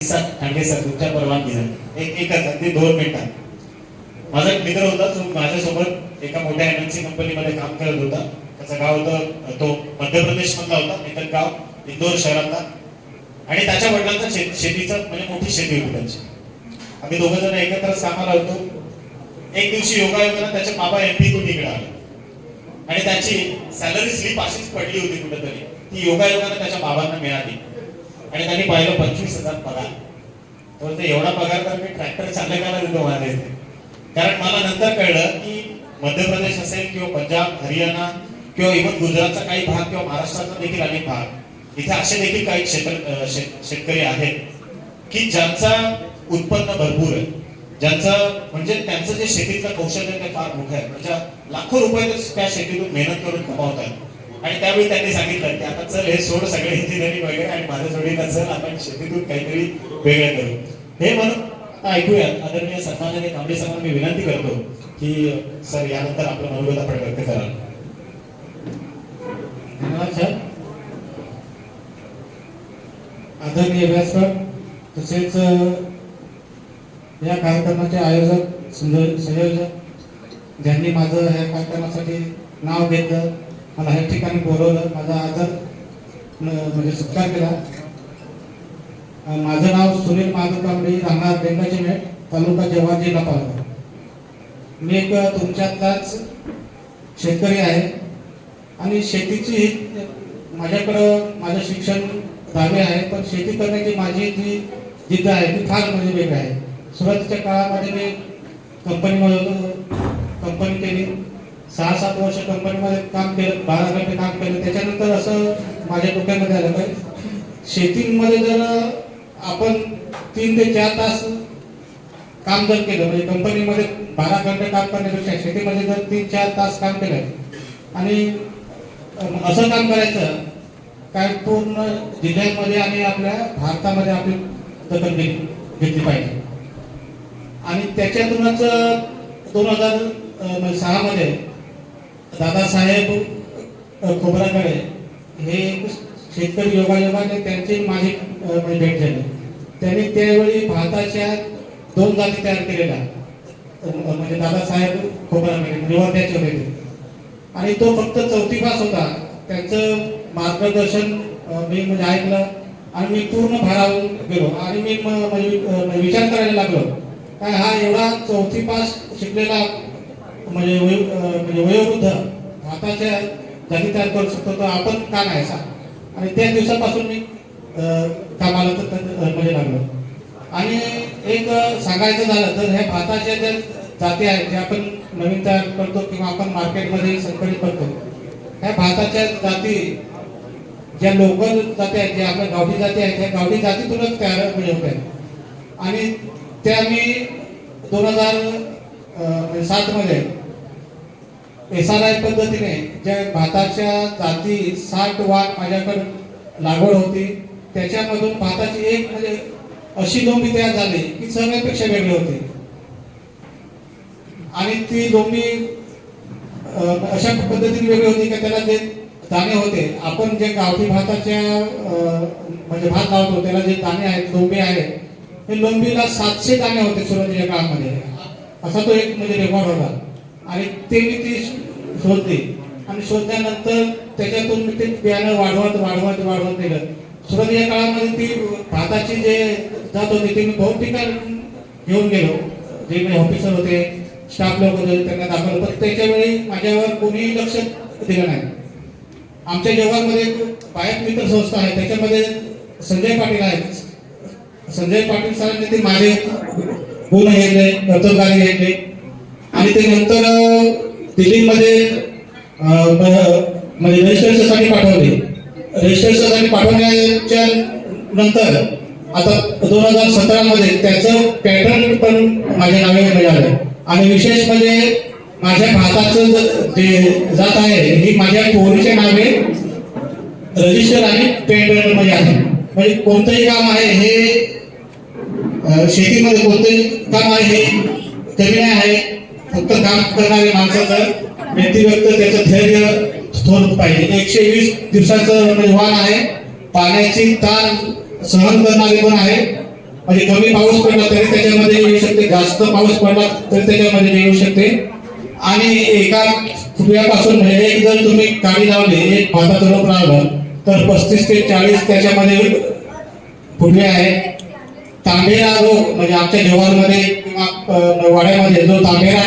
Sir Thane sir तुमच्या परवानगीने एक एकच अगदी दोन मिनिटात माझा एक मित्र होता जो माझ्यासोबत एका मोठ्या एमएनसी कंपनीमध्ये काम करत होता. त्याचं गाव होतं तो मध्य प्रदेश मधला होता इतर गाव इंदोर शहरातला. आणि त्याच्या वडिलांचा शेत शेतीचं म्हणजे मोठी शेती होती त्यांची. आम्ही दोघं जण एकत्रच कामाला होतो. एक दिवशी योगायोगानं त्याचे बाबा एमपी तून इकडे आले आणि त्याची सॅलरी स्लिप अशीच पडली होती कुठेतरी. ती योगायोगानं त्याच्या बाबांना मिळाली. आणि त्यांनी पाहिलं पंचवीस हजार पगार. तर ते एवढा पगार तर मी ट्रॅक्टर चालकाला देतो माझ्या कारण मला नंतर कळलं की मध्य प्रदेश असेल किंवा पंजाब हरियाणा किंवा इव्हन गुजरातचा काही भाग किंवा महाराष्ट्राचा देखील अनेक भाग. इथे असे देखील काही क्षेत्र शेतकरी आहेत की ज्यांचा उत्पन्न भरपूर आहे. ज्यांचं म्हणजे त्यांचं जे शेतीतलं कौशल्य ते फार मोठं आहे. म्हणजे लाखो रुपये त्या शेतीतून मेहनत करून कमावतात. आणि त्यावेळी त्यांनी सांगितलं की आता चल हे सोड सगळे इंजिनिअरिंग वगैरे आणि माझ्या जोडीला चल आपण शेतीतून काहीतरी वेगळं करू. हे म्हणून आता ऐकूया आदरणीय सन्मानाने कांबळे सरांना मी विनंती करतो की सर यानंतर आपलं मनोगत आपण व्यक्त कराल धन्यवाद सर. आदरणीय व्यासपीठ तसेच या कार्यक्रमाचे आयोजक संयोजक ज्यांनी माझं या कार्यक्रमासाठी नाव घेतलं मला ह्या ठिकाणी बोलवलं माझा आदर म्हणजे सत्कार केला. माझं नाव सुनील माधव कांबळे राहणार बेंगाची मेट तालुका जेव्हा जिल्हा पालघर. मी एक तुमच्यातलाच शेतकरी आहे. आणि शेतीची ही माझ्याकडं माझं शिक्षण दहावे आहे पण शेती करण्याची माझी जी जिद्द आहे ती फार म्हणजे वेगळी आहे. सुरुवातीच्या काळामध्ये मी कंपनीमध्ये होतो कंपनी केली. सहा सात वर्ष कंपनीमध्ये काम केलं बारा घंटे काम केलं. त्याच्यानंतर असं माझ्या डोक्यामध्ये आलं पाहिजे शेतीमध्ये जर आपण तीन ते चार तास काम जर केलं म्हणजे कंपनीमध्ये बारा घंटे काम करण्यापेक्षा शेतीमध्ये जर तीन चार तास काम केलं आणि असं काम करायचं काय पूर्ण जिल्ह्यांमध्ये आणि आपल्या भारतामध्ये आपली दखल घेतली घेतली पाहिजे. आणि त्याच्यातूनच दोन हजार म्हणजे सहामध्ये दादासाहेब खोबराकडे हे एक शेतकरी योगायोगाने त्यांची माझी म्हणजे भेट झाली. त्यांनी त्यावेळी भारताच्या दोन जाती तयार केलेल्या. म्हणजे दादासाहेब खोबराकडे निवर्त्याचे होते आणि तो फक्त चौथी पास होता. त्यांचं मार्गदर्शन मी म्हणजे ऐकलं आणि मी पूर्ण भारावून गेलो. आणि मी म्हणजे, म्हणजे विचार करायला लागलो. काय हा एवढा चौथी पास शिकलेला म्हणजे वयो- म्हणजे वयोवृद्ध भारताच्या जागी तयार करू शकतो तर आपण का नाही सांग आणि त्या दिवसापासून मी कामाला तर- म्हणजे लागलो. आणि एक सांगायचं झालं तर ह्या भाताच्या ज्या जाती आहेत ज्या आपण नवीन तयार करतो किंवा आपण मार्केटमध्ये संकलित करतो ह्या भाताच्या जाती ज्या लोकल जाती आहेत ज्या आपल्या गावठी जाती आहेत त्या गावठी जातीतूनच तयार म्हणजे होत आहेत. आणि त्या मी दोन हजार सातमध्ये एस आर आय पद्धतीने ज्या भाताच्या जाती साठ वाट माझ्याकडे लागवड होती त्याच्यामधून भाताची एक म्हणजे अशी लोंबी तयार झाली की सगळ्यापेक्षा वेगळी होती. आणि ती लोंबी अशा पद्धतीने वेगळी होती की त्याला जे दाणे होते आपण जे गावठी भाताच्या म्हणजे भात लावतो त्याला जे दाणे आहेत लोंबी आहेत हे लोंबीला सातशे दाणे होते सुरुवातीच्या काळामध्ये. असा तो एक म्हणजे रेकॉर्ड होता. आणि ते मी ती शोधले. आणि शोधल्यानंतर त्याच्यातून मी ते बियाणं वाढवत वाढवत वाढवत नेलं सुरुवातीच्या काळामध्ये ती भाताची जे जात होती ते मी बहुत ठिकाणी घेऊन गेलो. जे काही ऑफिसर होते स्टाफ लोक होते त्यांना दाखवलं. पण त्याच्या वेळी माझ्यावर कोणीही लक्ष दिलं नाही. आमच्या जगामध्ये एक बायक मित्र संस्था आहे त्याच्यामध्ये संजय पाटील आहेत. संजय पाटील सरांनी ते माझे गुण घेतले कर्तव्यकारी घेतले. आणि ते नंतर दिल्लीमध्ये म्हणजे रजिस्ट्रेशनसाठी पाठवले. रजिस्ट्रेशनसाठी पाठवण्याच्या नंतर आता दोन हजार सतरामध्ये त्याचं पॅटर्न पण माझ्या नावे मिळालं. आणि विशेष म्हणजे माझ्या भाताचं जे जात आहे ही माझ्या पोरीचे नावे रजिस्टर आणि पॅटर्नमध्ये आहे. म्हणजे कोणतंही काम आहे हे शेतीमध्ये कोणतंही काम आहे हे कमी आहे. फक्त काम करणारे माणसाचं व्यक्तिव्यक्त त्याचं धैर्य थोर पाहिजे. एकशे वीस दिवसाचं म्हणजे वाहन आहे. पाण्याची ताण सहन करणारे पण आहे. म्हणजे कमी पाऊस पडला तरी त्याच्यामध्ये येऊ शकते. जास्त पाऊस पडला तरी त्याच्यामध्ये येऊ शकते. आणि एका फुटव्यापासून म्हणजे एक जर तुम्ही काडी लावली एक भाताचं रोप लावलं तर पस्तीस ते चाळीस त्याच्यामध्ये फुटवे आहेत तांबेरा रोग म्हणजे आमच्या जव्हारमध्ये किंवा वाड्यामध्ये जो तांबेरा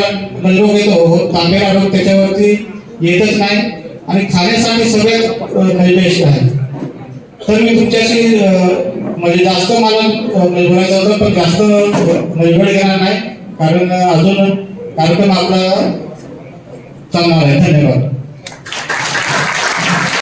रोग येतो हो, हो तांबेरा रोग त्याच्यावरती येतच नाही. आणि खाण्यासाठी सगळे अ, आहे. तर मी तुमच्याशी म्हणजे जास्त मला अ, बोलायचं होतं पण जास्त अ, वेळ घेणार नाही. कारण अजून कार्यक्रम आपला चालणार आहे. धन्यवाद.